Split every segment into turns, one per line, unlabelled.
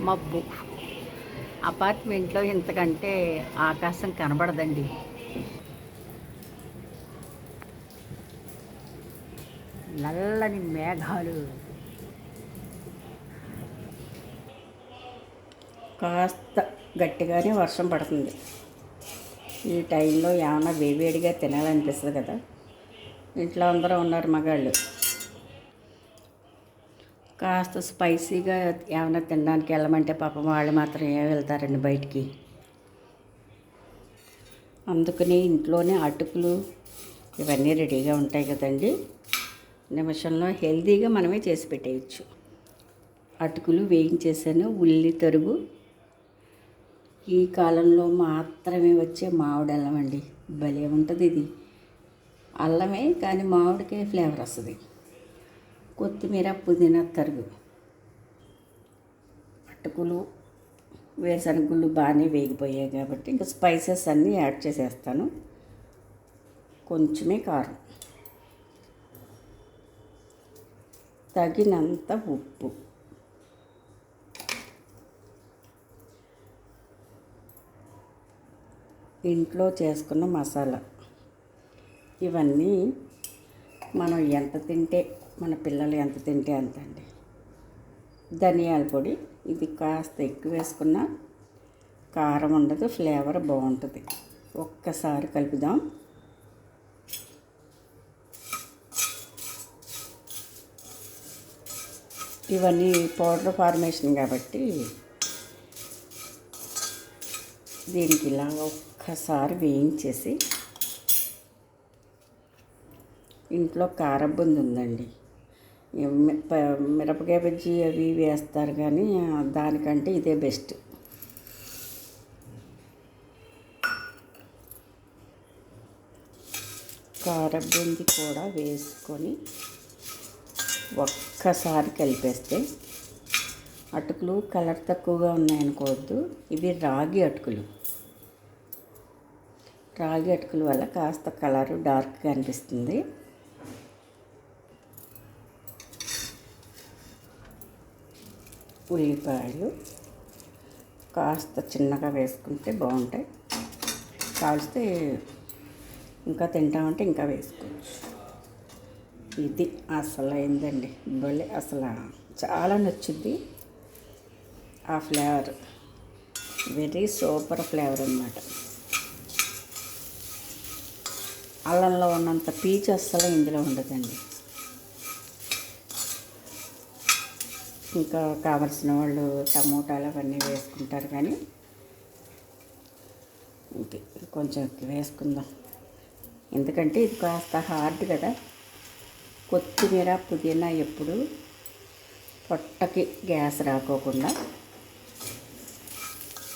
మబ్బు. అపార్ట్మెంట్లో ఇంతకంటే ఆకాశం కనబడదండి. నల్లని మేఘాలు. కాస్త గట్టిగానే వర్షం పడుతుంది. ఈ టైంలో ఏమైనా వేడివేడిగా తినాలనిపిస్తుంది కదా. ఇంట్లో అందరూ ఉన్నారు మగాళ్ళు. కాస్త స్పైసీగా ఏమైనా తినడానికి వెళ్ళమంటే పాపం వాళ్ళు మాత్రం ఏమి వెళ్తారండి బయటికి. అందుకని ఇంట్లోనే అటుకులు ఇవన్నీ రెడీగా ఉంటాయి కదండి. నిమిషంలో హెల్తీగా మనమే చేసి పెట్టేయచ్చు. అటుకులు వేయించేసాను ఉల్లి తరుగు. ఈ కాలంలో మాత్రమే వచ్చే మామిడి అల్లం అండి. భలే ఉంటుంది ఇది. అల్లమే కానీ మామిడికే ఫ్లేవర్ వస్తుంది. కొత్తిమీర పుదీనా తరుగు అటుకులు వేరుశనగుళ్ళు బాగానే వేగిపోయాయి కాబట్టి ఇంకా స్పైసెస్ అన్నీ యాడ్ చేసేస్తాను. కొంచెమే కారం. తగినంత ఉప్పు. ఇంట్లో చేసుకున్న మసాలా. ఇవన్నీ మనం ఎంత తింటే మన పిల్లలు ఎంత తింటే అంత అండి. ధనియాల పొడి ఇది కాస్త ఎక్కువ వేసుకున్న కారం ఉండదు ఫ్లేవర్ బాగుంటుంది. ఒక్కసారి కలుపుదాం. ఇవన్నీ పౌడర్ ఫార్మేషన్ కాబట్టి దీనికి ఇలా ఒక్కసారి వేయించేసి ఇంట్లో కారబ్బుంది ఉందండి మిరపకాయ బజ్జీ అవి వేస్తారు కానీ దానికంటే ఇదే బెస్ట్. కారబుంది కూడా వేసుకొని ఒక్కసారి కలిపేస్తే అటుకులు కలర్ తక్కువగా ఉన్నాయనుకోవద్దు. ఇవి రాగి అటుకులు. రాగి అటుకుల వల్ల కాస్త కలరు డార్క్గా అనిపిస్తుంది. ఉల్లిపాయలు కాస్త చిన్నగా వేసుకుంటే బాగుంటాయి. కాల్స్తే ఇంకా తింటామంటే ఇంకా వేసుకోవచ్చు. ఇది అసలు అయిందండి భలే అసలు చాలా నచ్చుద్ది ఆ ఫ్లేవర్ వెరీ సూపర్ ఫ్లేవర్ అనమాట అల్లంలో ఉన్నంత పీచు అస్సలు ఇందులో ఉండదండి. ఇంకా కావలసిన వాళ్ళు టమోటాలు అవన్నీ వేసుకుంటారు కానీ ఇంకే కొంచెం వేసుకుందాం. ఎందుకంటే ఇది కాస్త హార్డ్ కదా. కొత్తిమీర పుదీనా ఎప్పుడు పొట్టకి గ్యాస్ రాకోకుండా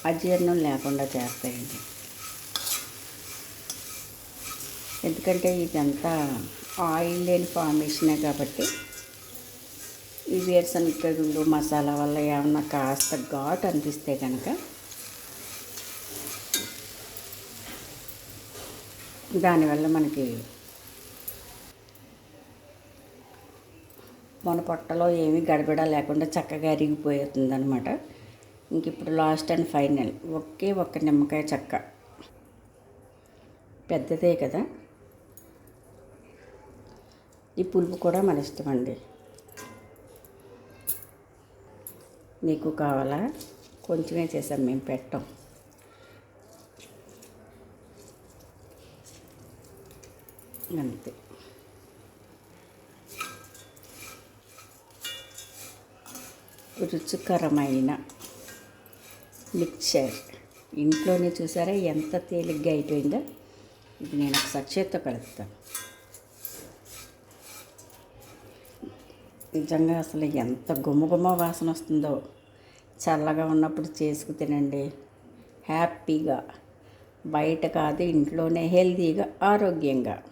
అజీర్ణం లేకుండా చేస్తాయండి. ఎందుకంటే ఇదంతా ఆయిల్ లేని ఫార్మేషనే కాబట్టి ఈ వేరుశనగలు మసాలా వల్ల ఏమన్నా కాస్త ఘాట్ అనిపిస్తే కనుక దానివల్ల మనకి మన పొట్టలో ఏమీ గడబడ లేకుండా చక్కగా అరిగిపోతుంది అనమాట ఇంక ఇప్పుడు లాస్ట్ అండ్ ఫైనల్ ఒకే ఒక్క నిమ్మకాయ చెక్క. పెద్దదే కదా. ఈ పులుపు కూడా మన ఇష్టం అండి. నీకు కావాలా? కొంచెమే చేసాం మేము పెట్టాం. అంతే. రుచికరమైన మిక్చర్. ఇంట్లోనే చూసారా? ఎంత తేలిగ్గా అయిపోయిందో. ఇది నేను ఒక చేత్తో కలుపుతాను. నిజంగా అసలు ఎంత గుమ్మ వాసన వస్తుందో. చల్లగా ఉన్నప్పుడు చేసుకు తినండి. హ్యాపీగా. బయట కాదు ఇంట్లోనే హెల్తీగా ఆరోగ్యంగా.